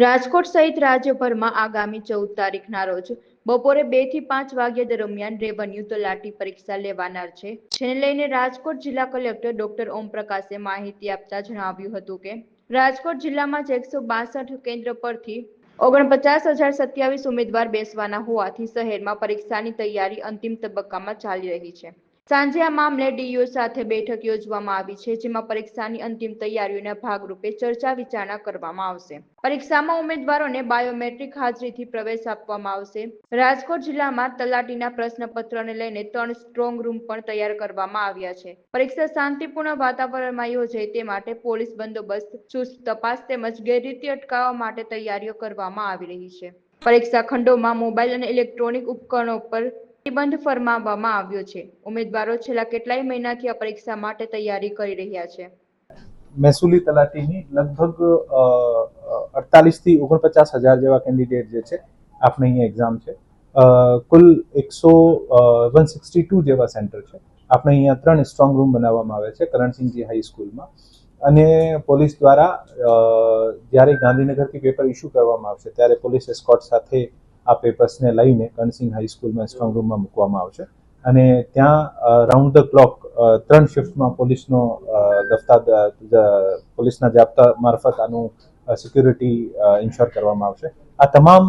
રાજકોટ સહિત રાજ્યભરમાં આગામી ચૌદ તારીખના રોજ બપોરે બેથી પાંચ વાગ્યા દરમિયાન રેવન્યુ તલાટી પરીક્ષા લેવાનાર છે. જેને લઈને રાજકોટ જિલ્લા કલેક્ટર ડોક્ટર ઓમ પ્રકાશે માહિતી આપતા જણાવ્યું હતું કે, રાજકોટ જિલ્લામાં એકસો બાસઠ કેન્દ્ર પરથી ઓગણપચાસ હજાર સત્યાવીસ ઉમેદવાર બેસવાના હોવાથી શહેરમાં પરીક્ષાની તૈયારી અંતિમ તબક્કામાં ચાલી રહી છે. સાંજે આ મામલે ડીઈઓ સાથે બેઠક યોજવામાં આવી છે, જેમાં પરીક્ષાની અંતિમ તૈયારીઓના ભાગરૂપે ચર્ચા વિચારણા કરવામાં આવશે. પરીક્ષામાં ઉમેદવારોને બાયોમેટ્રિક હાજરીથી પ્રવેશ આપવામાં આવશે. રાજકોટ જિલ્લામાં તલાટીના પ્રશ્નપત્રને લઈને ત્રણ સ્ટ્રોંગ રૂમ પણ તૈયાર કરવામાં આવ્યા છે. પરીક્ષા શાંતિપૂર્ણ વાતાવરણમાં યોજાય તે માટે પોલીસ બંદોબસ્ત, ચુસ્ત તપાસ તેમજ ગેરરીતિ અટકાવવા માટે તૈયારીઓ કરવામાં આવી રહી છે. પરીક્ષા ખંડોમાં મોબાઈલ અને ઇલેક્ટ્રોનિક ઉપકરણો પર પ્રતિબંધ ફરમાવવામાં આવ્યો છે. ઉમેદવારો છેલ્લા કેટલાય મહિનાથી આ પરીક્ષા માટે તૈયારી કરી રહ્યા છે. મહેસૂલી તલાટીની લગભગ અડતાલીસથી ઓગણપચાસ હજાર જેવા કેન્ડિડેટ જે છે આપણે અહીંયા એક્ઝામ છે. કુલ એકસો વન સિક્સટી ટુ જેવા સેન્ટર છે. આપણે અહીંયા ત્રણ સ્ટ્રોંગ રૂમ બનાવવામાં આવે છે, કરણસિંહજી હાઈસ્કૂલમાં અને પોલીસ દ્વારા જ્યારે ગાંધીનગરથી પેપર ઇસ્યુ કરવામાં આવશે, ત્યારે પોલીસ એસ્કોટ સાથે આ પેપર્સને લઈને કણસિંહ હાઈસ્કૂલમાં સ્ટ્રોંગ રૂમમાં મૂકવામાં આવશે. અને ત્યાં રાઉન્ડ ધ ક્લોક ત્રણ શિફ્ટમાં પોલીસનો દફતર પોલીસના જાપ્તા મારફત આનું સિક્યુરિટી ઇન્શ્યોર કરવામાં આવશે. આ તમામ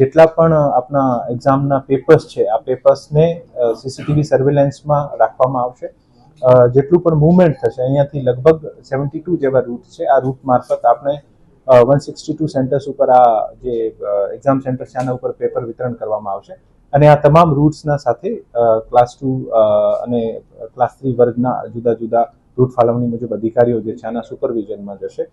જેટલા પણ આપણા એક્ઝામના પેપર્સ છે, આ પેપર્સને સીસીટીવી સર્વેલન્સમાં રાખવામાં આવશે. જેટલું પણ મુવમેન્ટ થશે, અહીંયાથી લગભગ સેવન્ટી ટુ જેવા રૂટ છે, આ રૂટ મારફત આપણે વન સિક્સટી ટુ સેન્ટર્સ ઉપર આ જે એક્ઝામ સેન્ટર છે, આના ઉપર પેપર વિતરણ કરવામાં આવશે. અને આ તમામ રૂટ્સના સાથે ક્લાસ ટુ અને ક્લાસ થ્રી વર્ગના જુદા જુદા રૂટ ફાળવણી મુજબ અધિકારીઓ જે છે, આના સુપરવિઝનમાં જશે.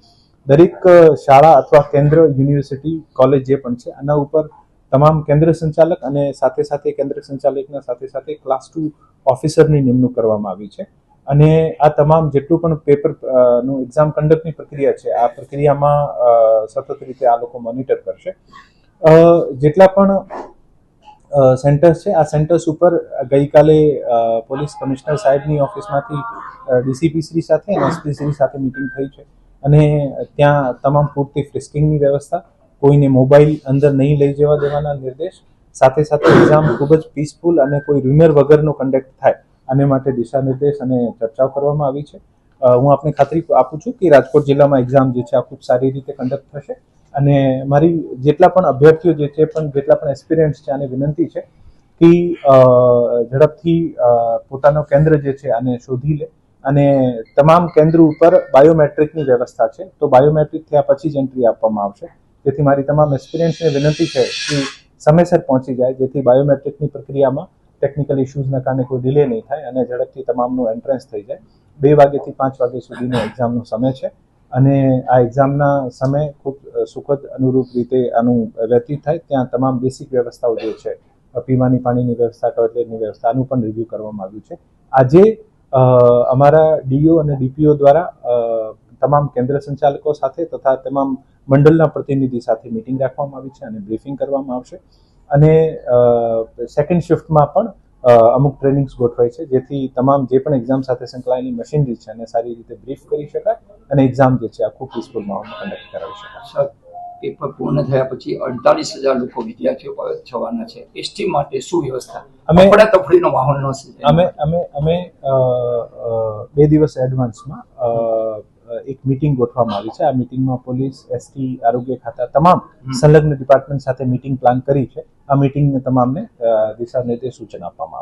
દરેક શાળા અથવા કેન્દ્ર યુનિવર્સિટી કોલેજ જે પણ છે, આના ઉપર તમામ કેન્દ્ર સંચાલક અને સાથે સાથે કેન્દ્ર સંચાલકના સાથે સાથે ક્લાસ ટુ ઓફિસરની નિમણૂક કરવામાં આવી છે. અને આ તમામ જેટલું પણ પેપરનું એક્ઝામ કન્ડક્ટની પ્રક્રિયા છે, આ પ્રક્રિયામાં સતત રીતે આ લોકો મોનિટર કરશે. જેટલા પણ સેન્ટર્સ છે, આ સેન્ટર્સ ઉપર ગઈકાલે પોલીસ કમિશનર સાહેબની ઓફિસમાંથી ડીસીપી શ્રી સાથે અને એસપી શ્રી સાથે મિટિંગ થઈ છે. અને ત્યાં તમામ પૂરતી ફ્રિસ્કિંગની વ્યવસ્થા, કોઈને મોબાઈલ અંદર નહીં લઈ જવા દેવાના નિર્દેશ, સાથે સાથે એક્ઝામ ખૂબ જ પીસફુલ અને કોઈ રૂમર વગરનો કન્ડક્ટ થાય. આને માટે દિશા નિર્દેશ અને ચર્ચાઓ કરવામાં આવી છે. હું આપને ખાતરી આપું છું કે રાજકોટ જિલ્લામાં એક્ઝામ જે છે, આ ખૂબ સારી રીતે કન્ડક્ટ થશે. અને મારી જેટલા પણ અભ્યર્થીઓ જે છે, પણ જેટલા પણ એક્સપિરિયન્સ છે, આને વિનંતી છે કે ઝડપથી પોતાનો કેન્દ્ર જે છે, આને શોધી લે. અને તમામ કેન્દ્ર ઉપર બાયોમેટ્રિકની વ્યવસ્થા છે. તો બાયોમેટ્રિક થયા પછી જ એન્ટ્રી આપવામાં આવશે. જેથી મારી તમામ એક્સપિરિયન્સને વિનંતી છે કે સમયસર પહોંચી જાય. જેથી બાયોમેટ્રિકની પ્રક્રિયામાં ટેકનિકલ ઇશ્યુઝના કારણે કોઈ ડિલે નહીં થાય અને ઝડપથી તમામનું એન્ટ્રન્સ થઈ જાય. બે વાગ્યાથી પાંચ વાગ્યા સુધીનો એક્ઝામનો સમય છે અને આ એક્ઝામના સમય ખૂબ સુખદ અનુરૂપ રીતે આનું વ્યતીત થાય. ત્યાં તમામ બેસિક વ્યવસ્થાઓ જે છે પીવાની પાણીની વ્યવસ્થા ટોયલેટની વ્યવસ્થા, આનું પણ રિવ્યૂ કરવામાં આવ્યું છે. આજે અમારા ડીઓ અને ડીપીઓ દ્વારા તમામ કેન્દ્ર સંચાલકો સાથે તથા તમામ મંડળના પ્રતિનિધિ સાથે મિટિંગ રાખવામાં આવી છે અને બ્રીફિંગ કરવામાં આવશે. અને સેકન્ડ શિફ્ટમાં પણ અમુક ટ્રેનિંગ્સ ગોઠવાય છે જેથી તમામ જે પણ એક્ઝામ સાથે સંકળાયેલી મશીનરી છે એને સારી રીતે બ્રીફ કરી શકાય અને એક્ઝામ જે છે આખું પીસફુલ માહોલમાં કન્ડક્ટ કરાવી શકાય. સર પેપર પૂર્ણ થયા પછી અડતાલીસ હજાર લોકો વિદ્યાર્થીઓ પર જવાના છે. એસટી માટે શું વ્યવસ્થા? અમે- તફડીનો માહોલ ન અમે અમે અમે બે દિવસ એડવાન્સમાં એક મિટિંગ ગોઠવવામાં આવી છે. આ મિટિંગમાં પોલીસ એસટી આરોગ્ય ખાતા તમામ સંલગ્ન ડિપાર્ટમેન્ટ સાથે મિટિંગ પ્લાન કરી છે. આ મિટિંગને તમામને દિશા નિર્દેશ સૂચન આપવામાં